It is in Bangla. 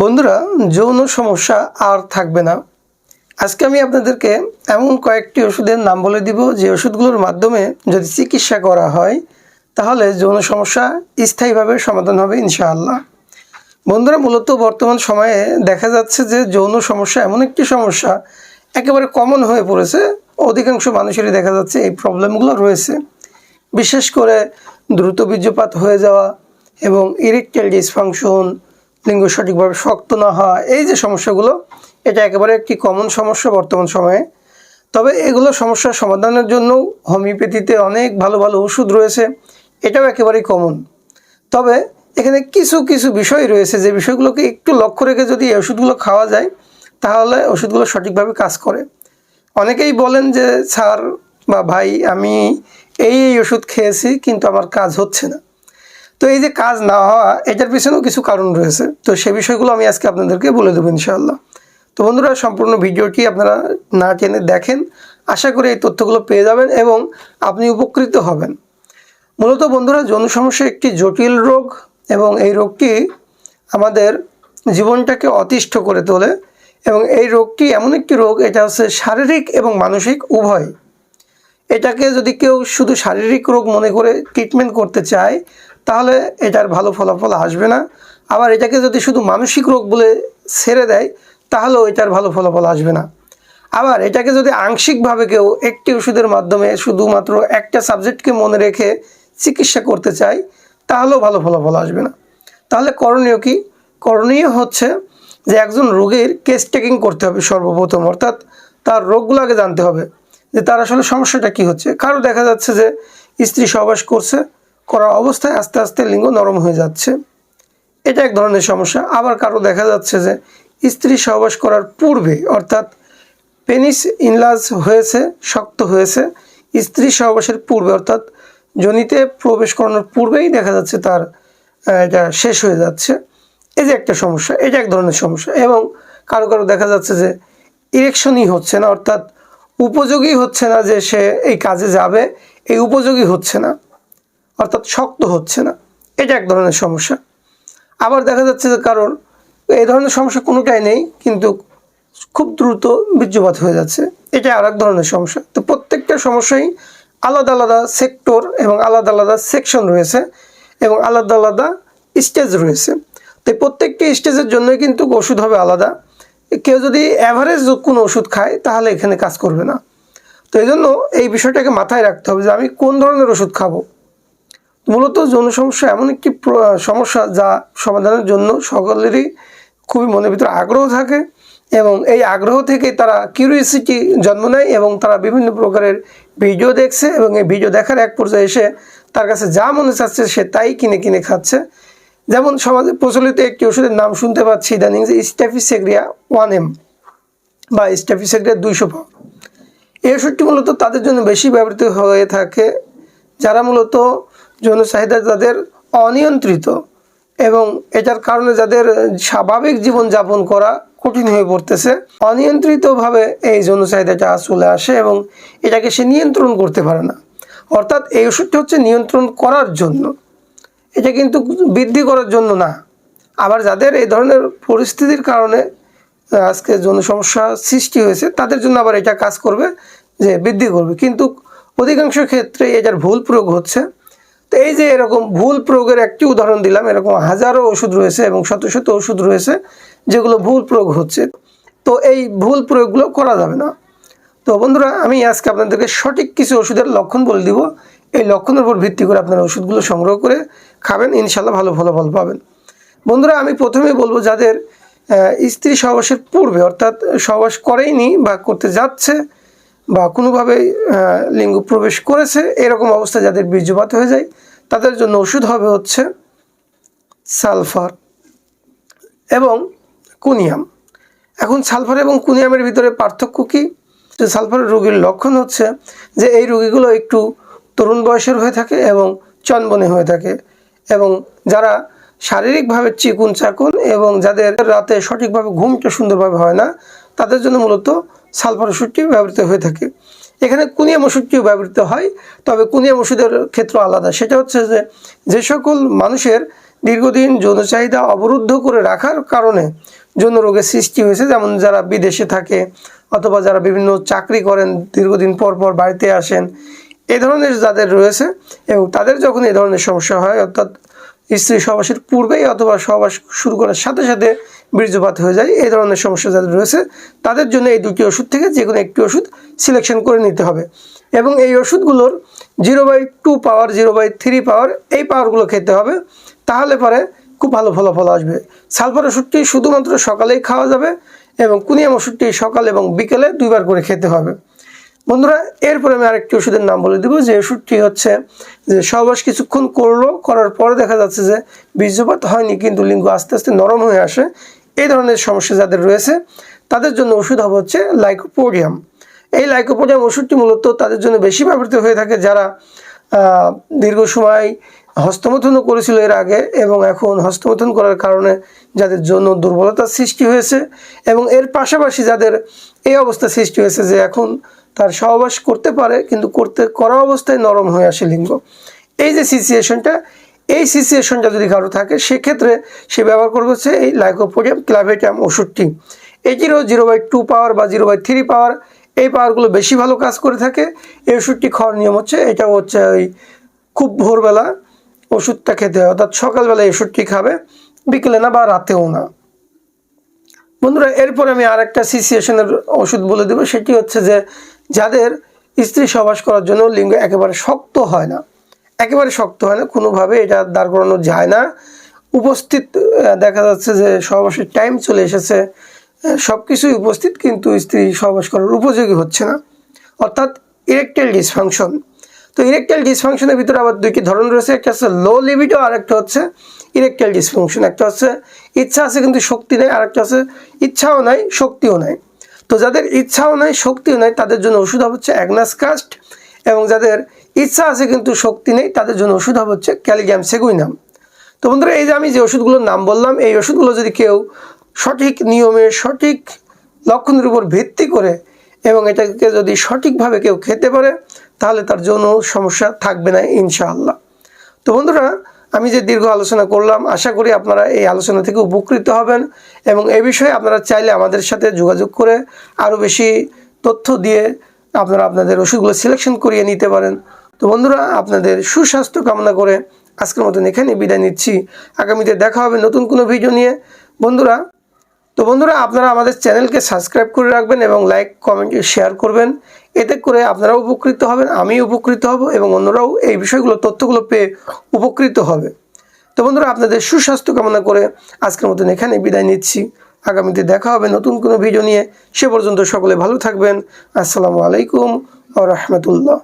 বন্ধুরা, যৌন সমস্যা আর থাকবে না। আজকে আমি আপনাদেরকে এমন কয়েকটি ওষুধের নাম বলে দিব, যে ওষুধগুলোর মাধ্যমে যদি চিকিৎসা করা হয়, তাহলে যৌন সমস্যা স্থায়ীভাবে সমাধান হবে, ইনশাআল্লাহ। বন্ধুরা, মূলত বর্তমান সময়ে দেখা যাচ্ছে যে যৌন সমস্যা এমন একটি সমস্যা, একেবারে কমন হয়ে পড়েছে। অধিকাংশ মানুষেরই দেখা যাচ্ছে এই প্রবলেমগুলো রয়েছে। বিশেষ করে দ্রুত বীর্যপাত হয়ে যাওয়া এবং ইরেকটাইল ডিসফাংশন লিঙ্গ সঠিকভাবে শক্ত না হওয়া, এই যে সমস্যাগুলো, এটা একেবারে একটি কমন সমস্যা বর্তমান সময়ে। তবে এগুলো সমস্যার সমাধানের জন্য হোমিওপ্যাথিতে অনেক ভালো ভালো ওষুধ রয়েছে, এটাও একেবারেই কমন তবে এখানে কিছু কিছু বিষয় রয়েছে, যে বিষয়গুলোকে একটু লক্ষ্য রেখে যদি এই ওষুধগুলো খাওয়া যায়, তাহলে ওষুধগুলো সঠিকভাবে কাজ করে। অনেকেই বলেন যে, স্যার বা ভাই, আমি এই এই ওষুধ খেয়েছি, কিন্তু আমার কাজ হচ্ছে না। তো এই যে কাজ না হওয়া, এটার পিছনেও কিছু কারণ রয়েছে। তো সে বিষয়গুলো আমি আজকে আপনাদেরকে বলে দেবো ইনশাআল্লাহ। তো বন্ধুরা, সম্পূর্ণ ভিডিওটি আপনারা না টেনে দেখেন। আশা করি এই তথ্যগুলো পেয়ে যাবেন এবং আপনি উপকৃত হবেন। মূলত বন্ধুরা যৌন সমস্যা একটি জটিল রোগ এবং এই রোগটি আমাদের জীবনটাকে অতিষ্ঠ করে তোলে এবং এই রোগটি এমন একটি রোগ, এটা হচ্ছে শারীরিক এবং মানসিক উভয়। এটাকে যদি কেউ শুধু শারীরিক রোগ মনে করে ট্রিটমেন্ট করতে চায় তাহলে এটার ভালো ফলাফল আসবে না। আবার এটাকে যদি শুধু মানসিক রোগ বলে ছেড়ে দেয়, তাহলেও এটার ভালো ফলাফল আসবে না। আবার এটাকে যদি আংশিকভাবে কেউ একটি ওষুধের মাধ্যমে শুধুমাত্র একটা সাবজেক্টকে মনে রেখে চিকিৎসা করতে চায়, তাহলেও ভালো ফলাফল আসবে না। তাহলে করণীয় কি? করণীয় হচ্ছে যে একজন রোগীর কেস টেকিং করতে হবে সর্বপ্রথম। অর্থাৎ তার রোগগুলো আগে জানতে হবে যে তার আসলে সমস্যাটা কি হচ্ছে। কারও দেখা যাচ্ছে যে স্ত্রী সহবাস করছে করার অবস্থায় আস্তে আস্তে লিঙ্গ নরম হয়ে যাচ্ছে। এটা এক ধরনের সমস্যা। আবার কারও দেখা যাচ্ছে যে স্ত্রী সহবাস করার পূর্বে অর্থাৎ পেনিস ইনলাজ হয়েছে, শক্ত হয়েছে, স্ত্রী সহবাসের পূর্বে অর্থাৎ জনিতে প্রবেশ করানোর পূর্বেই দেখা যাচ্ছে তার এটা শেষ হয়ে যাচ্ছে। এই যে একটা সমস্যা, এটা এক ধরনের সমস্যা। এবং কারও কারও দেখা যাচ্ছে যে ইরেকশনই হচ্ছে না, অর্থাৎ উপযোগী হচ্ছে না যে সে এই কাজে যাবে, এই উপযোগী হচ্ছে না। অর্থাৎ শক্ত হচ্ছে না। এটা এক ধরনের সমস্যা। আবার দেখা যাচ্ছে যে কারণ এই ধরনের সমস্যা কোনোটাই নেই, কিন্তু খুব দ্রুত বীর্যপাত হয়ে যাচ্ছে। এটা আর এক ধরনের সমস্যা। তো প্রত্যেকটা সমস্যাই আলাদা আলাদা সেক্টর এবং আলাদা আলাদা সেকশন রয়েছে এবং আলাদা আলাদা স্টেজ রয়েছে। তো প্রত্যেকটি স্টেজের জন্যই কিন্তু ওষুধ হবে আলাদা। কেউ যদি অ্যাভারেজ কোনো ওষুধ খায়, তাহলে এখানে কাজ করবে না। তো এই জন্য এই বিষয়টাকে মাথায় রাখতে হবে যে আমি কোন ধরনের ওষুধ খাব? মূলত যৌন সমস্যা এমন একটি সমস্যা যা সমাধানের জন্য সকলেরই খুবই মনের ভিতরে আগ্রহ থাকে এবং এই আগ্রহ থেকে তারা কিউরিয়াসিটি জন্ম নেয় এবং তারা বিভিন্ন প্রকারের ভিডিও দেখছে এবং এই ভিডিও দেখার এক পর্যায়ে এসে তার কাছে যা মনে চাচ্ছে সে তাই কিনে কিনে খাচ্ছে। যেমন সমাজে প্রচলিত একটি ওষুধের নাম শুনতে পাচ্ছি ইদানিং যে স্ট্যাফিসেগ্রিয়া ওয়ান এম বা স্ট্যাফিসেগ্রিয়া দুইশো পাওয়া এই ওষুধটি মূলত তাদের জন্য বেশি ব্যবহৃত হয়ে থাকে, যারা মূলত যৌন চাহিদা যাদের অনিয়ন্ত্রিত এবং এটার কারণে যাদের স্বাভাবিক জীবন যাপন করা কঠিন হয়ে পড়তেছে, অনিয়ন্ত্রিতভাবে এই যৌন চাহিদাটা চলে আসে এবং এটাকে সে নিয়ন্ত্রণ করতে পারে না। অর্থাৎ এই ওষুধটি হচ্ছে নিয়ন্ত্রণ করার জন্য। এটা কিন্তু বৃদ্ধি করার জন্য না। আবার যাদের এই ধরনের পরিস্থিতির কারণে আজকে যৌন সমস্যা সৃষ্টি হয়েছে, তাদের জন্য আবার এটা কাজ করবে, যে বৃদ্ধি করবে। কিন্তু অধিকাংশ ক্ষেত্রে এটার ভুল প্রয়োগ হচ্ছে। তো এই যে এরকম ভুল প্রয়োগের একটি উদাহরণ দিলাম, এরকম হাজারো ওষুধ রয়েছে এবং শত শত ওষুধ রয়েছে যেগুলো ভুল প্রয়োগ হচ্ছে। তো এই ভুল প্রয়োগগুলো করা যাবে না। তো বন্ধুরা, আমি আজকে আপনাদেরকে সঠিক কিছু ওষুধের লক্ষণ বলে দিব। এই লক্ষণের উপর ভিত্তি করে আপনারা ওষুধগুলো সংগ্রহ করে খাবেন ইনশাল্লাহ ভালো ফলাফল পাবেন। বন্ধুরা, আমি প্রথমেই বলব, যাদের স্ত্রী সহবাসের পূর্বে অর্থাৎ সহবাস করেইনি বা করতে যাচ্ছে বা কোনোভাবে লিঙ্গ প্রবেশ করেছে, এরকম অবস্থায় যাদের বীর্যপাত হয়ে যায়, তাদের জন্য ওষুধ হবে হচ্ছে সালফার এবং কুনিয়াম। এখন সালফার এবং কুনিয়ামের ভিতরে পার্থক্য কী? যে সালফারের রোগীর লক্ষণ হচ্ছে যে এই রোগীগুলো একটু তরুণ বয়সের হয়ে থাকে এবং চনবনে হয়ে থাকে এবং যারা শারীরিকভাবে চিকুন চাকুন এবং যাদের রাতে সঠিকভাবে ঘুমটা সুন্দরভাবে হয় না, তাদের জন্য মূলত সালফার ওষুধটি ব্যবহৃত হয়ে থাকে। এখানে কুনিয়াম ওষুধটিও ব্যবহৃত হয়, তবে কুনিয়াম ওষুধের ক্ষেত্র আলাদা। সেটা হচ্ছে যে যে সকল মানুষের দীর্ঘদিন যৌন চাহিদা অবরুদ্ধ করে রাখার কারণে যৌন রোগের সৃষ্টি হয়েছে, যেমন যারা বিদেশে থাকে অথবা যারা বিভিন্ন চাকরি করেন, দীর্ঘদিন পর পর বাড়িতে আসেন, এ ধরনের যাদের রয়েছে এবং তাদের যখন এ ধরনের সমস্যা হয়, অর্থাৎ স্ত্রী সহবাসের পূর্বেই অথবা সহবাস শুরু করার সাথে সাথে বীর্যপাত হয়ে যায়, এই ধরনের সমস্যা যাদের রয়েছে, তাদের জন্য এই দুটি ওষুধ থেকে যে কোনো একটি ওষুধ সিলেকশন করে নিতে হবে। এবং এই ওষুধগুলোর zero by two power zero by three power এই পাওয়ারগুলো খেতে হবে, তাহলে পরে খুব ভালো ফলাফল আসবে। সালফার ওষুধটি শুধুমাত্র সকালেই খাওয়া যাবে এবং কুনিয়াম ওষুধটি সকাল এবং বিকেলে দুইবার করে খেতে হবে। বন্ধুরা, এরপরে আমি আরেকটি ওষুধের নাম বলে দেবো, যে ওষুধটি হচ্ছে যে সহবাস কিছুক্ষণ করল, করার পরে দেখা যাচ্ছে যে বীর্যপাত হয়নি, কিন্তু লিঙ্গ আস্তে আস্তে নরম হয়ে আসে এই ধরনের সমস্যা যাদের রয়েছে, তাদের জন্য ওষুধ হবে হচ্ছে লাইকোপোডিয়াম। এই লাইকোপোডিয়াম ওষুধটি মূলত তাদের জন্য বেশি ব্যবহৃত হয়ে থাকে যারা দীর্ঘ সময় হস্তমথনও করেছিল এর আগে এবং এখন হস্তমথন করার কারণে যাদের জন্য দুর্বলতার সৃষ্টি হয়েছে এবং এর পাশাপাশি যাদের এই অবস্থা সৃষ্টি হয়েছে যে এখন তার সহবাস করতে পারে, কিন্তু করতে করা অবস্থায় নরম হয়ে আসে লিঙ্গ। এই যে সিচুয়েশনটা এই সিচুয়েশনটা যদি কারও থাকে, সেক্ষেত্রে সে ব্যবহার করবে হচ্ছে এই লাইকোপোডিয়াম ক্লাভেটাম ওষুধটি এটিরও জিরো বাই টু পাওয়ার বা জিরো বাই থ্রি পাওয়ার এই পাওয়ারগুলো বেশি ভালো কাজ করে থাকে। এই ওষুধটি খাওয়ার নিয়ম হচ্ছে এটা হচ্ছে ওই খুব ভোরবেলা ওষুধটা খেতে হয়। অর্থাৎ সকালবেলা এই ওষুধটি খাবে, বিকেলে না বা রাতেও না। বন্ধুরা, এরপর আমি আর একটা সিচুয়েশনের ওষুধ বলে দেবো। সেটি হচ্ছে যে, যাদের স্ত্রী সবাস করার জন্য লিঙ্গ একেবারে শক্ত হয় না একেবারে শক্ত হয় না, কোনোভাবে এটা দাঁড় করানো যায় না। উপস্থিত দেখা যাচ্ছে যে সহবাসের টাইম চলে এসেছে। সব কিছুই উপস্থিত, কিন্তু স্ত্রী সহবাস করার উপযোগী হচ্ছে না। অর্থাৎ ইরেকটাইল ডিসফাংশন তো ইরেকটাইল ডিসফাংশনের ভিতরে আবার দুইটি ধরন রয়েছে, একটা হচ্ছে লো লিবিডো আর একটা হচ্ছে ইরেকটাইল ডিসফাংশন একটা হচ্ছে ইচ্ছা আছে কিন্তু শক্তি নেই, আর একটা হচ্ছে ইচ্ছাও নাই, শক্তিও নাই। তো যাদের ইচ্ছাও নাই, শক্তিও নাই, তাদের জন্য ওষুধ হচ্ছে অ্যাগনাস কাস্ট এবং যাদের ইচ্ছা আছে কিন্তু শক্তি নেই, তাদের জন্য ওষুধ হবে হচ্ছে ক্যালিগ্যাম সেগুইনাম। তো বন্ধুরা, এই যে আমি যে ওষুধগুলোর নাম বললাম, এই ওষুধগুলো যদি কেউ সঠিক নিয়মে, সঠিক লক্ষণের উপর ভিত্তি করে এবং এটাকে যদি সঠিকভাবে কেউ খেতে পারে, তাহলে তার জন্য সমস্যা থাকবে না, ইনশাআল্লাহ। তো বন্ধুরা, আমি যে দীর্ঘ আলোচনা করলাম, আশা করি আপনারা এই আলোচনা থেকে উপকৃত হবেন এবং এ বিষয়ে আপনারা চাইলে আমাদের সাথে যোগাযোগ করে আরও বেশি তথ্য দিয়ে আপনারা আপনাদের ওষুধগুলো সিলেকশন করিয়ে নিতে পারেন। তো বন্ধুরা, আপনাদের সুস্বাস্থ্য কামনা করে আজকের মতন এখানে বিদায় নিচ্ছি। আগামীতে দেখা হবে নতুন কোনো ভিডিও নিয়ে। বন্ধুরা, তো বন্ধুরা, আপনারা আমাদের চ্যানেলকে সাবস্ক্রাইব করে রাখবেন এবং লাইক কমেন্ট শেয়ার করবেন। এতে করে আপনারাও উপকৃত হবেন আমি উপকৃত হব এবং অন্যরাও এই বিষয়গুলো, তথ্যগুলো পেয়ে উপকৃত হবে। তো বন্ধুরা, আপনাদের সুস্বাস্থ্য কামনা করে আজকের মতন এখানে বিদায় নিচ্ছি। আগামীতে দেখা হবে নতুন কোনো ভিডিও নিয়ে। সে পর্যন্ত সকলে ভালো থাকবেন। আসসালামু আলাইকুম ও রহমতুল্লাহ।